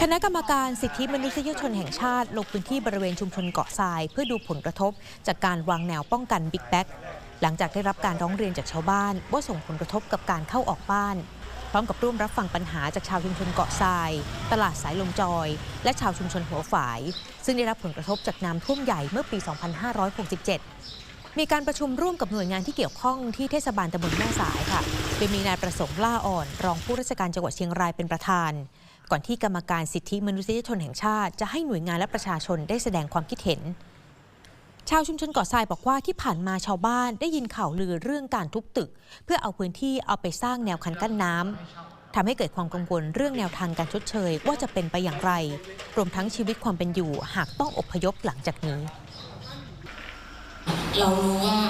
คณะกรรมการสิทธิมนุษยชนแห่งชาติ ลงพื้นที่บริเวณชุมชนเกาะทราย เพื่อดูผลกระทบ จากการวางแนวป้องกันบิ๊กแบ็กหลังจากได้รับการร้องเรียนจากชาวบ้าน ว่าส่งผลกระทบกับการเข้าออกบ้าน พร้อมกับร่วมรับฟังปัญหาจากชาวชุมชนเกาะทราย ตลาดสายลมจอย และชาวชุมชนหัวฝาย ซึ่งได้รับผลกระทบจากน้ำท่วมใหญ่เมื่อปี 2567มีการประชุมร่วมกับหน่วยงานที่เกี่ยวข้องที่เทศบาลตำบลแม่สายค่ะโดยมีนายประสงค์ล่าอ่อน รองผู้ราชการจังหวัดเชียงรายเป็นประธาน ก่อนที่กรรมการสิทธิมนุษยชนแห่งชาติจะให้หน่วยงานและประชาชนได้แสดงความคิดเห็น ชาวชุมชนเกาะทรายบอกว่าที่ผ่านมาชาวบ้านได้ยินข่าวลือเรื่องการทุบตึก เพื่อเอาพื้นที่เอาไปสร้างแนวคันกั้นน้ำทำให้เกิดความกังวลเรื่องแนวทางการชดเชย ว่าจะเป็นไปอย่างไร รวมทั้งชีวิตความเป็นอยู่หากต้องอพยพหลังจากนี้เรารู้ว่า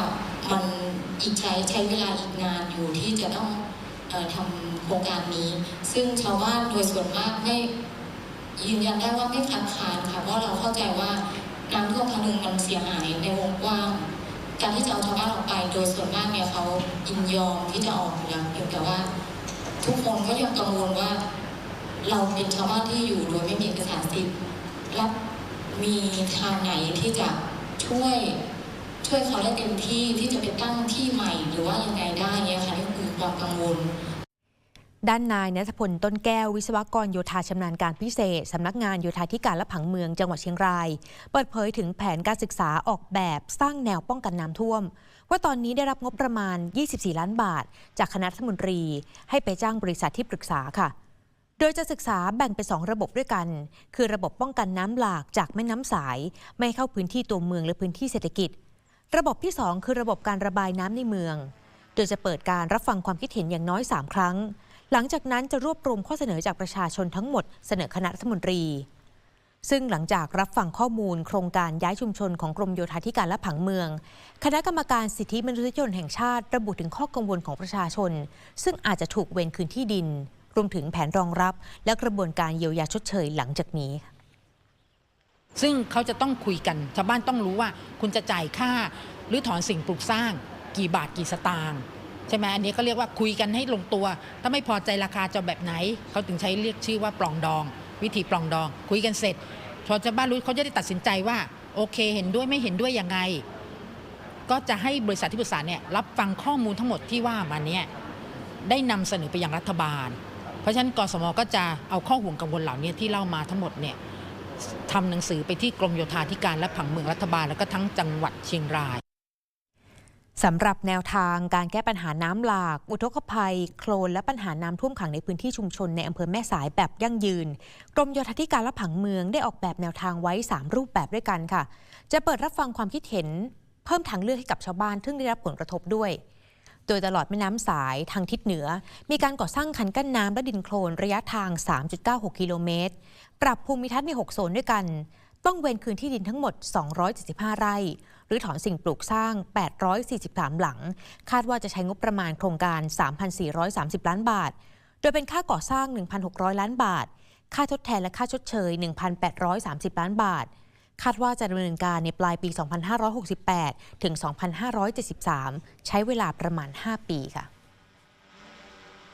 มันอีกใช้ใช้เวลาอีกนานอยู่ที่จะต้อง ทำโครงการนี้ ซึ่งชาวบ้านโดยส่วนมากไม่ยืนยันได้ว่าไม่คัดค้านค่ะเพราะเราเข้าใจว่าน้ำท่วมครั้งหนึ่งมันเสียหายในวงกว้างการที่จะเอาชาวบ้านออกไปโดยส่วนมากเนี่ยเขายินยอมที่จะออกอยู่แล้วเพียงแต่ว่า ทุกคนก็ยังกังวลว่า เราเป็นชาวบ้านที่อยู่โดยไม่มีเอกสารสิทธิ์และมีทางไหนที่จะช่วยช่วยเขาได้เต็มที่ที่จะไปตั้งที่ใหม่ หรือว่ายังไงได้เนี่ยค่ะนี่คือความกังวล ด้านนายนัทพลต้นแก้ววิศวกรโยธาชำนาญการพิเศษ สำนักงานโยธาธิการและผังเมืองจังหวัดเชียงราย เปิดเผยถึงแผนการศึกษาออกแบบสร้างแนวป้องกันน้ำท่วม ว่าตอนนี้ได้รับงบประมาณ 24 ล้านบาท จากคณะรัฐมนตรี ให้ไปจ้างบริษัทที่ปรึกษาค่ะ โดยจะศึกษาแบ่งเป็นสองระบบด้วยกัน คือระบบป้องกันน้ำหลากจากแม่น้ำสาย ไม่ให้เข้าพื้นที่ตัวเมืองและพื้นที่เศรษฐกิจ ระบบที่ 2 คือระบบการระบายน้ำในเมือง โดยจะเปิดการรับฟังความคิดเห็นอย่างน้อย 3 ครั้ง หลังจากนั้นจะรวบรวมข้อเสนอจากประชาชนทั้งหมดเสนอคณะรัฐมนตรี ซึ่งหลังจากรับฟังข้อมูลโครงการย้ายชุมชนของกรมโยธาธิการและผังเมือง คณะกรรมการสิทธิมนุษยชนแห่งชาติระบุถึงข้อกังวลของประชาชน ซึ่งอาจจะถูกเวรคืนที่ดิน รวมถึงแผนรองรับ และกระบวนการเยียวยาชดเชยหลังจากนี้ซึ่งเขาจะต้องคุยกัน ชาวบ้านต้องรู้ว่าคุณจะจ่ายค่า หรือถอนสิ่งปลูกสร้าง กี่บาทกี่สตางค์ ใช่ไหมอันนี้ก็เรียกว่าคุยกันให้ลงตัว ถ้าไม่พอใจราคาจะแบบไหน เขาถึงใช้เรียกชื่อว่าปลองดอง วิธีปลองดอง คุยกันเสร็จพอชาวบ้านรู้เขาจะได้ตัดสินใจว่าโอเคเห็นด้วยไม่เห็นด้วยยังไง ก็จะให้บริษัทที่ปรึกษาเนี่ยรับฟังข้อมูลทั้งหมดที่ว่ามาเนี่ยได้นำเสนอไปยังรัฐบาล เพราะฉะนั้นกสมก็จะเอาข้อห่วงกังวลเหล่านี้ที่เล่ามาทั้งหมดเนี่ยทำหนังสือไปที่กรมโยธาธิการและผังเมืองรัฐบาลแล้วก็ทั้งจังหวัดเชียงราย สำหรับแนวทางการแก้ปัญหาน้ำหลาก อุทกภัย โคลน และปัญหาน้ำท่วมขังในพื้นที่ชุมชนในอำเภอแม่สายแบบยั่งยืน กรมโยธาธิการและผังเมืองได้ออกแบบแนวทางไว้ 3 รูปแบบด้วยกันค่ะ จะเปิดรับฟังความคิดเห็น เพิ่มทางเลือกให้กับชาวบ้านซึ่ได้รับผลกระทบด้วย โดยตลอดแม่น้ำสายทางทิศเหนือ มีการก่อสร้างคันกั้นน้ำและดินโคลนระยะทาง 3.96 กิโลเมตร ปรับภูมิทัศน์ใน6โซนด้วยกัน ต้องเวนคืนที่ดินทั้งหมด 275 ไร่ หรือถอนสิ่งปลูกสร้าง 843 หลัง คาดว่าจะใช้งบประมาณโครงการ 3,430 ล้านบาท โดยเป็นค่าก่อสร้าง 1,600 ล้านบาท ค่าทดแทนและค่าชดเชย 1,830 ล้านบาท คาดว่าจะดำเนินการในปลายปี 2568 ถึง 2573 ใช้เวลาประมาณ 5 ปีค่ะ